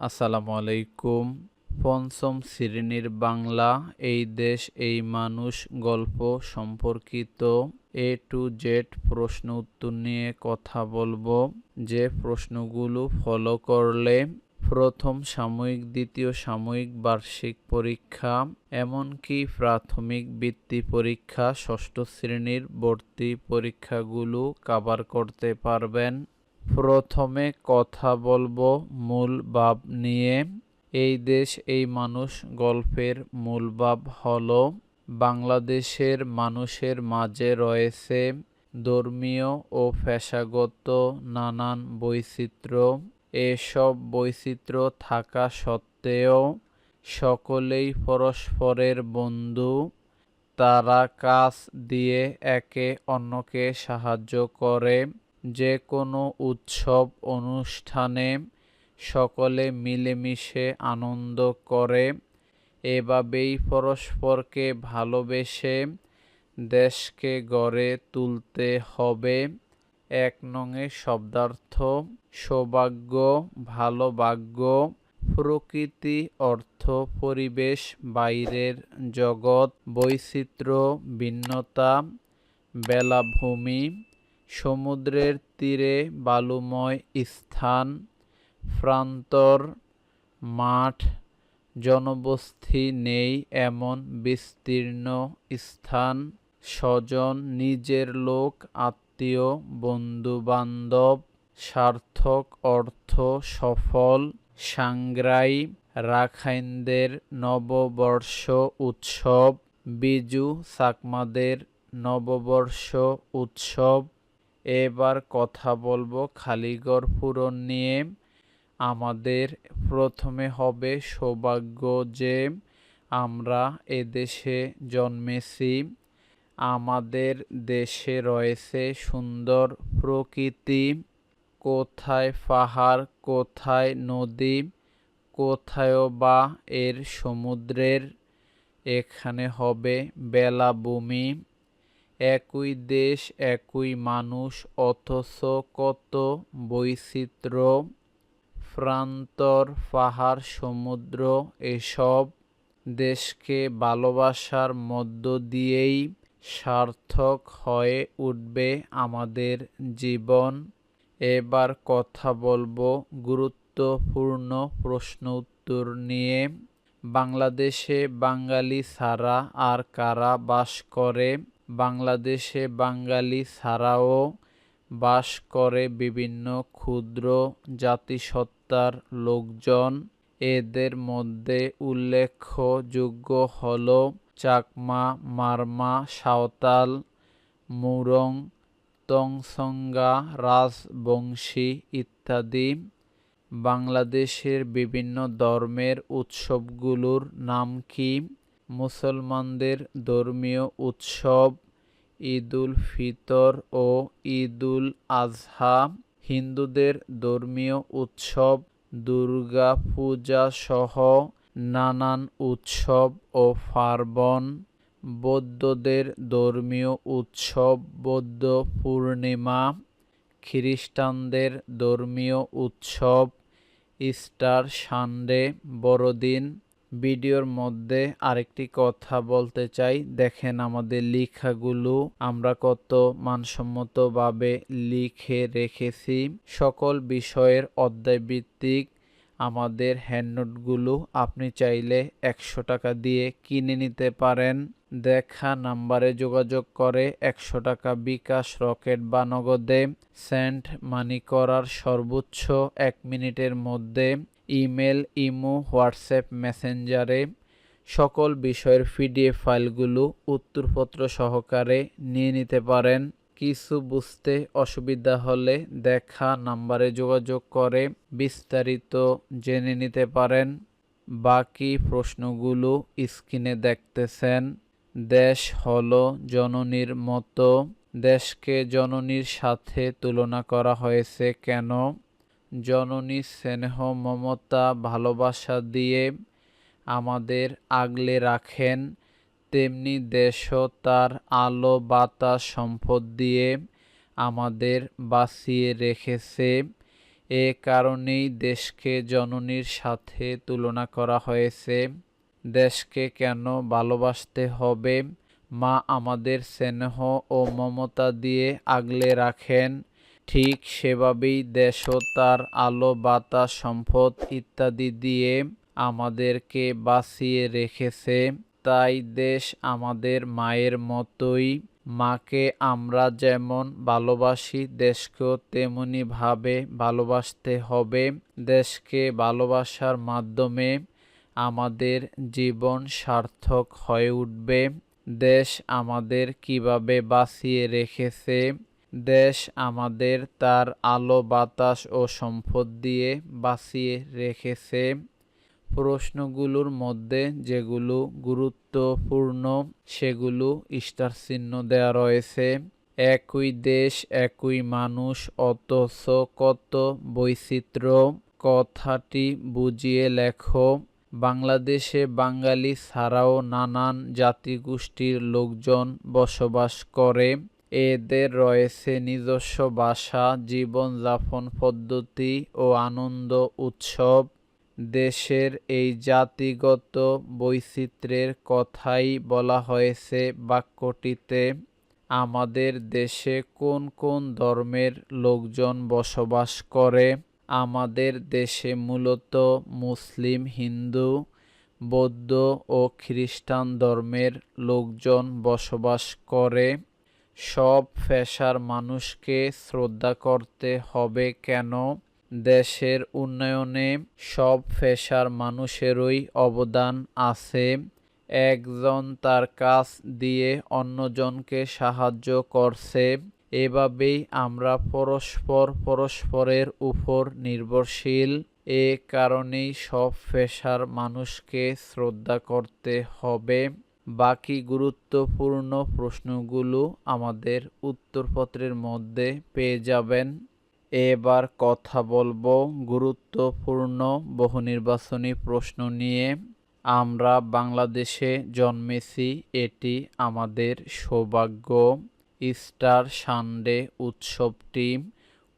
আসসালামু আলাইকুম পঞ্চম শ্রেণির বাংলা, এই দেশ, এই মানুষ, গল্প সম্পর্কিত এ টু জেড প্রশ্ন উত্তর নিয়ে কথা বলব। যে প্রশ্নগুলো ফলো করলে প্রথম সাময়িক, দ্বিতীয় সাময়িক বার্ষিক পরীক্ষা, এমনকি প্রাথমিক বৃত্তি পরীক্ষা, ষষ্ঠ শ্রেণির ভর্তি পরীক্ষাগুলো কাভার করতে পারবেন। প্রথমে কথা বলব মূল ভাব নিয়ে। এই দেশ, এই মানুষ গল্পের মূল ভাব হল বাংলাদেশের মানুষের মাঝে রয়েছে ধর্মীয় ও পেশাগত নানান বৈচিত্র্য। এসব বৈচিত্র্য থাকা সত্ত্বেও সকলেই পরস্পরের বন্ধু। তারা কাজ দিয়ে একে অন্যকে সাহায্য করে। যে কোনো উৎসব অনুষ্ঠানে সকলে মিলেমিশে আনন্দ করে, এভাবেই পরস্পরকে ভালোবেসে দেশকে গড়ে তুলতে হবে। এক নঙে শব্দার্থ, সৌভাগ্য ভালো ভাগ্য প্রকৃতি, অর্থ, পরিবেশ, বাইরের জগৎ, বৈচিত্র্য, ভিন্নতা, বেলাভূমি সমুদ্রের তীরে বালুময় স্থান, প্রান্তর, মাঠ, জনবস্তি নেই এমন বিস্তীর্ণ স্থান। স্বজন, নিজের লোক, আত্মীয়, বন্ধুবান্ধব, সার্থক, অর্থ, সফল সাংগ্রাই রাখাইনদের নববর্ষ উৎসব, বিজু, চাকমাদের নববর্ষ উৎসব। এবার কথা বলব খালিগড় পূরণ নিয়ে। আমাদের প্রথমে হবে সৌভাগ্য যে আমরা এদেশে জন্মেছি। আমাদের দেশে রয়েছে সুন্দর প্রকৃতি। কোথায় পাহাড়, কোথায় নদী কোথায় বা এর সমুদ্রের। এখানে হবে বেলাভূমি একই দেশ, একই মানুষ, অথচ কত বৈচিত্র্য। প্রান্তর, পাহাড়, সমুদ্র, এসব দেশকে ভালোবাসার মধ্য দিয়েই সার্থক হয়ে উঠবে আমাদের জীবন। এবার কথা বলব গুরুত্বপূর্ণ প্রশ্ন উত্তর নিয়ে। বাংলাদেশে বাঙালি ছাড়া আর কারা বাস করে? বাংলাদেশে বাঙালি ছাড়াও বাস করে বিভিন্ন ক্ষুদ্র জাতিসত্তার লোকজন। এদের মধ্যে উল্লেখযোগ্য হল চাকমা, মারমা, সাঁওতাল, মুরং তংসঙ্গা রাজবংশী ইত্যাদি। বাংলাদেশের বিভিন্ন ধর্মের উৎসবগুলোর নাম কি? মুসলমানদের ধর্মীয় উৎসব ঈদুল ফিতর ও ঈদুল আজহা, হিন্দুদের ধর্মীয় উৎসব, দুর্গা পূজা সহ নানান উৎসব ও পার্বণ, বৌদ্ধদের ধর্মীয় উৎসব বৌদ্ধ পূর্ণিমা, খ্রিস্টানদের ধর্মীয় উৎসব, ইস্টার সানডে, বড়দিন ভিডিওর মধ্যে আরেকটি কথা বলতে চাই। দেখেন আমাদের লেখাগুলো, আমরা কত মানসম্মতভাবে লিখে রেখেছি। সকল বিষয়ের অধ্যায়ভিত্তিক আমাদের হ্যান্ডনোটগুলো আপনি চাইলে একশো টাকা দিয়ে কিনে নিতে পারেন। দেখা নাম্বারে যোগাযোগ করে একশো টাকা বিকাশ রকেট বা নগদে। সেন্ট মানি করার সর্বোচ্চ এক মিনিটের মধ্যে ইমেল, ইমো, হোয়াটসঅ্যাপ, মেসেঞ্জারে সকল বিষয়ের পিডিএফ ফাইলগুলো উত্তরপত্র সহকারে নিয়ে নিতে পারেন। কিছু বুঝতে অসুবিধা হলে দেখা নাম্বারে যোগাযোগ করে বিস্তারিত জেনে নিতে পারেন। বাকি প্রশ্নগুলো স্ক্রিনে দেখতেছেন। দেশ হলো জননীর মতো। দেশকে জননীর সাথে তুলনা করা হয়েছে কেন? জননী স্নেহ, মমতা, ভালোবাসা দিয়ে আমাদের আগলে রাখেন। তেমনি দেশও তার আলো, বাতাস, সম্পদ দিয়ে আমাদের বাঁচিয়ে রেখেছে। এ কারণেই দেশকে জননীর সাথে তুলনা করা হয়েছে। দেশকে কেন ভালোবাসতে হবে? মা আমাদের স্নেহ ও মমতা দিয়ে আগলে রাখেন। ঠিক সেভাবেই দেশও তার আলো, বাতাস, সম্পদ ইত্যাদি দিয়ে আমাদেরকে বাঁচিয়ে রেখেছে। তাই দেশ আমাদের মায়ের মতোই। মাকে আমরা যেমন ভালোবাসি, দেশকেও তেমনি ভাবে ভালোবাসতে হবে। দেশকে ভালোবাসার মাধ্যমে আমাদের জীবন সার্থক হয়ে উঠবে। দেশ আমাদের কীভাবে বাঁচিয়ে রেখেছে? দেশ আমাদের তার আলো, বাতাস ও সম্পদ দিয়ে বাঁচিয়ে রেখেছে। প্রশ্নগুলোর মধ্যে যেগুলো গুরুত্বপূর্ণ, সেগুলো স্টার চিহ্ন দেওয়া রয়েছে। একই দেশ, একই মানুষ, অথচ কত বৈচিত্র্য। কথাটি বুঝিয়ে লেখো, বাংলাদেশে বাঙালি ছাড়াও নানান জাতিগোষ্ঠীর লোকজন বসবাস করে। এদের রয়েছে নিজস্ব ভাষা, জীবনযাপন পদ্ধতি ও আনন্দ উৎসব। দেশের এই জাতিগত বৈচিত্র্যের কথাই বলা হয়েছে বাক্যটিতে, আমাদের দেশে কোন কোন ধর্মের লোকজন বসবাস করে? আমাদের দেশে মূলত মুসলিম, হিন্দু, বৌদ্ধ ও খ্রিস্টান ধর্মের লোকজন বসবাস করে। সব পেশার মানুষকে শ্রদ্ধা করতে হবে কেন? দেশের উন্নয়নে সব পেশার মানুষেরই অবদান আছে। একজন তার কাজ দিয়ে অন্যজনকে সাহায্য করছে। এভাবেই আমরা পরস্পর পরস্পরের উপর নির্ভরশীল। এ কারণেই সব পেশার মানুষকে শ্রদ্ধা করতে হবে। বাকি গুরুত্বপূর্ণ প্রশ্নগুলো আমাদের উত্তরপত্রের মধ্যে পেয়ে যাবেন। এবার কথা বলব গুরুত্বপূর্ণ বহু নির্বাচনী প্রশ্ন নিয়ে। আমরা বাংলাদেশে জন্মেছি, এটি আমাদের সৌভাগ্য। ইস্টার সানডে উৎসবটি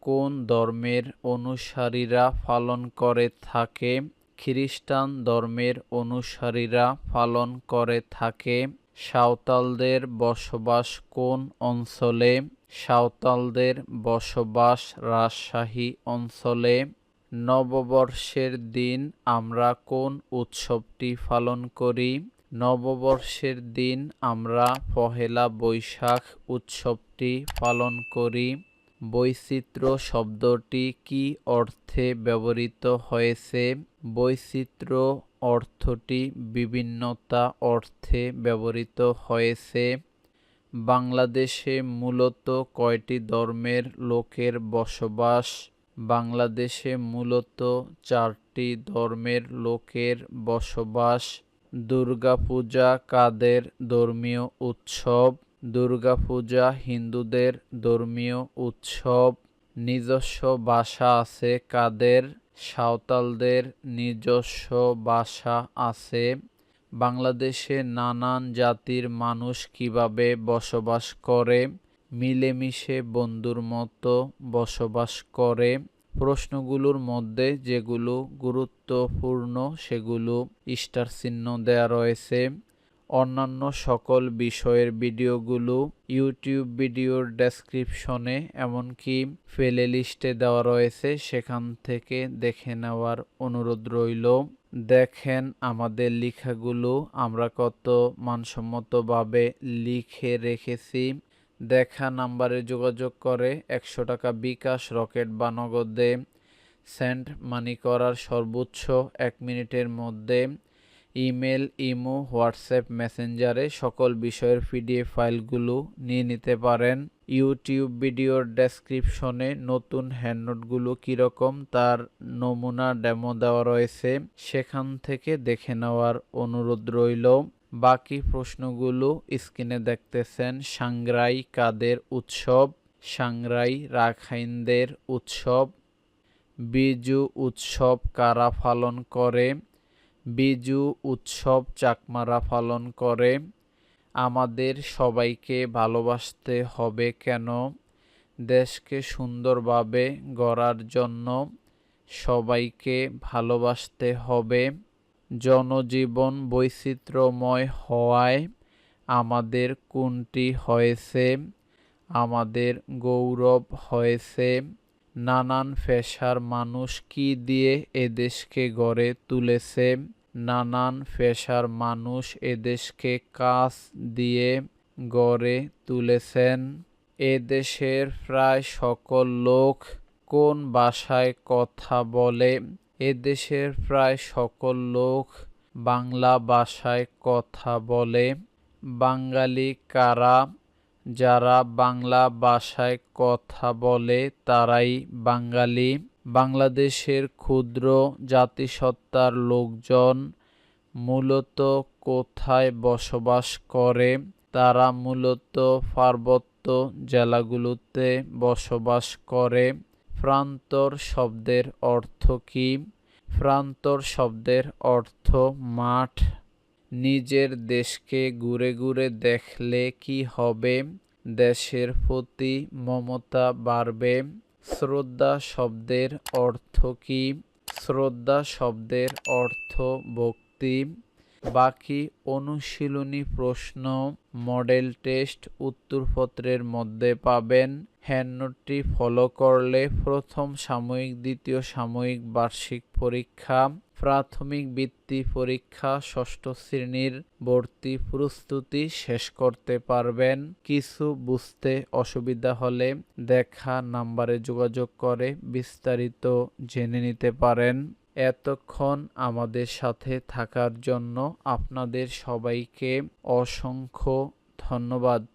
কোন ধর্মের অনুসারীরা পালন করে থাকে? খ্রিস্টান ধর্মের অনুসারীরা পালন করে থাকে। সাঁওতালদের বসবাস কোন অঞ্চলে? সাঁওতালদের বসবাস রাজশাহী অঞ্চলে। নববর্ষের দিন আমরা কোন উৎসবটি পালন করি? নববর্ষের দিন আমরা পহেলা বৈশাখ উৎসবটি পালন করি। বৈচিত্র্য শব্দটি কি অর্থে ব্যবহৃত হয়েছে? বৈচিত্র্য অর্থটি বিভিন্নতা অর্থে ব্যবহৃত হয়েছে। বাংলাদেশে মূলত কয়টি ধর্মের লোকের বসবাস? বাংলাদেশে মূলত চারটি ধর্মের লোকের বসবাস। দুর্গাপূজা কাদের ধর্মীয় উৎসব? দুর্গাপূজা হিন্দুদের ধর্মীয় উৎসব। নিজস্ব ভাষা আছে কাদের? সাঁওতালদের নিজস্ব ভাষা আছে। বাংলাদেশে নানান জাতির মানুষ কীভাবে বসবাস করে, মিলেমিশে বন্ধুর মতো বসবাস করে। প্রশ্নগুলোর মধ্যে যেগুলো গুরুত্বপূর্ণ, সেগুলো স্টার চিহ্ন দেয়া রয়েছে। অন্যান্য সকল বিষয়ের ভিডিওগুলো ইউটিউব ভিডিওর ডেসক্রিপশনে, এমনকি ফেলে লিস্টে দেওয়া রয়েছে, সেখান থেকে দেখে নেওয়ার অনুরোধ রইল। দেখেন আমাদের লেখাগুলো, আমরা কত মানসম্মতভাবে লিখে রেখেছি। দেখা নাম্বারে যোগাযোগ করে একশো টাকা বিকাশ, রকেট বা নগদে। সেন্ট মানি করার সর্বোচ্চ এক মিনিটের মধ্যে ইমেল, ইমো, হোয়াটসঅ্যাপ, মেসেঞ্জারে সকল বিষয়ের পিডিএফ ফাইলগুলো নিয়ে নিতে পারেন। ইউটিউব ভিডিওর ডেসক্রিপশনে নতুন হ্যান্ডনোটগুলো কীরকম তার নমুনা ডেমো দেওয়া রয়েছে। সেখান থেকে দেখে নেওয়ার অনুরোধ রইল। বাকি প্রশ্নগুলো স্ক্রিনে দেখতেছেন সাংরাই কাদের উৎসব, সাংরাই রাখাইনদের উৎসব, বিজু উৎসব কারা পালন করে বিজু উৎসব চাকমারা পালন করে। আমাদের সবাইকে ভালোবাসতে হবে কেন? দেশকে সুন্দরভাবে গড়ার জন্য সবাইকে ভালোবাসতে হবে। জনজীবন বৈচিত্র্যময় হওয়ায় আমাদের কোনটি হয়েছে? আমাদের গৌরব হয়েছে। নানান পেশার মানুষ কি দিয়ে এদেশকে গড়ে তুলেছে? নানান পেশার মানুষ এদেশকে কাজ দিয়ে গড়ে তুলেছেন। এদেশের প্রায় সকল লোক কোন ভাষায় কথা বলে? এদেশের প্রায় সকল লোক বাংলা ভাষায় কথা বলে। বাঙালি কারা? যারা বাংলা ভাষায় কথা বলে তারাই বাঙালি। বাংলাদেশের ক্ষুদ্র জাতিসত্তার লোকজন মূলত কোথায় বসবাস করে, তারা মূলত পার্বত্য জেলাগুলোতে বসবাস করে। প্রান্তর শব্দের অর্থ কী? প্রান্তর শব্দের অর্থ মাঠ। নিজের দেশকে ঘুরে ঘুরে দেখলে কি হবে? দেশের প্রতি মমতা বাড়বে। শ্রদ্ধা শব্দের অর্থ কি? শ্রদ্ধা শব্দের অর্থ ভক্তি। বাকি অনুশীলনী প্রশ্ন, মডেল টেস্ট উত্তরপত্রের মধ্যে পাবেন। হ্যান্ডনোটটি ফলো করলে প্রথম সাময়িক, দ্বিতীয় সাময়িক বার্ষিক পরীক্ষা। প্রাথমিক বৃত্তি পরীক্ষা ষষ্ঠ শ্রেণির ভর্তি প্রস্তুতি শেষ করতে পারবেন। কিছু বুঝতে অসুবিধা হলে দেখা নাম্বারে যোগাযোগ করে বিস্তারিত জেনে নিতে পারেন। এতক্ষণ আমাদের সাথে থাকার জন্য আপনাদের সবাইকে অসংখ্য ধন্যবাদ।